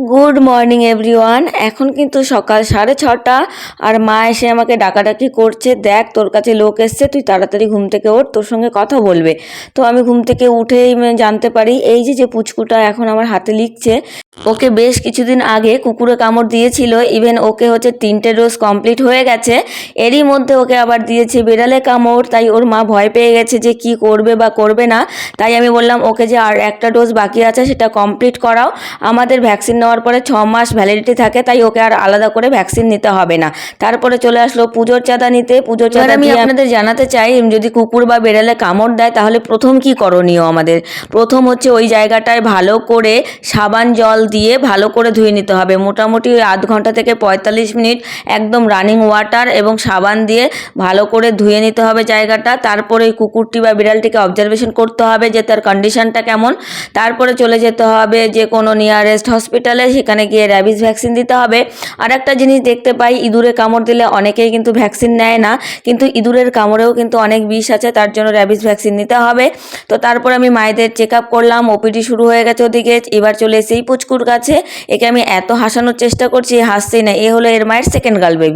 Good morning everyone এখন কিন্তু সকাল সাড়ে ছটা আর মা এসে আমাকে ডাকাডাকি করছে। দেখ, তোর কাছে লোক এসছে, তুই তাড়াতাড়ি ঘুম থেকে ওঠ, তোর সঙ্গে কথা বলবে। তো আমি ঘুম থেকে উঠেই জানতে পারি, এই যে যে পুচকুটা এখন আমার হাতে লিখছে ওকে বেশ কিছুদিন আগে কুকুরে কামড় দিয়েছিল ইভেন ওকে হচ্ছে তিনটে ডোজ কমপ্লিট হয়ে গেছে। এরই মধ্যে ওকে আবার দিয়েছে বেড়ালে কামড় তাই ওর মা ভয় পেয়ে গেছে যে কি করবে বা করবে না। তাই আমি বললাম ওকে যে আর একটা ডোজ বাকি আছে সেটা কমপ্লিট করাও। আমাদের ভ্যাকসিন নেওয়ার পরে ছ মাস ভ্যালিডিটি থাকে তাই ওকে আর আলাদা করে ভ্যাকসিন নিতে হবে না। তারপরে চলে আসলো পুজোর চাঁদা নিতে। পুজোর চাঁদা আমি আপনাদের জানাতে চাই যদি কুকুর বা বেড়ালে কামড় দেয় তাহলে প্রথম কি করণীয় আমাদের? প্রথম হচ্ছে ওই জায়গাটায় ভালো করে সাবান জল দিয়ে ভালো করে ধুয়ে নিতে হবে। মোটামুটি ওই আধ ঘণ্টা থেকে পঁয়তাল্লিশ মিনিট একদম রানিং ওয়াটার এবং সাবান দিয়ে ভালো করে ধুয়ে নিতে হবে জায়গাটা। তারপরে কুকুরটি বা বিড়ালটিকে অবজারভেশন করতে হবে যে তার কন্ডিশনটা কেমন। তারপরে চলে যেতে হবে যে কোনো নিয়ারেস্ট হসপিটালে সেখানে গিয়ে র্যাবিস ভ্যাকসিন দিতে হবে। আর একটা জিনিস দেখতে পাই ইঁদুরে কামড় দিলে অনেকেই কিন্তু ভ্যাকসিন নেয় না, কিন্তু ইঁদুরের কামড়েও কিন্তু অনেক বিষ আছে, তার জন্য র্যাবিস ভ্যাকসিন নিতে হবে। তো তারপর আমি মায়েদের চেক আপ করলাম ওপিডি শুরু হয়ে গেছে ওদিকে, এবার চলে এসেই পুচকুর কাছে। একে আমি এত হাসানোর চেষ্টা করছি হাসছেই না। এ হলো এর মায়ের সেকেন্ড গার্ল বেবি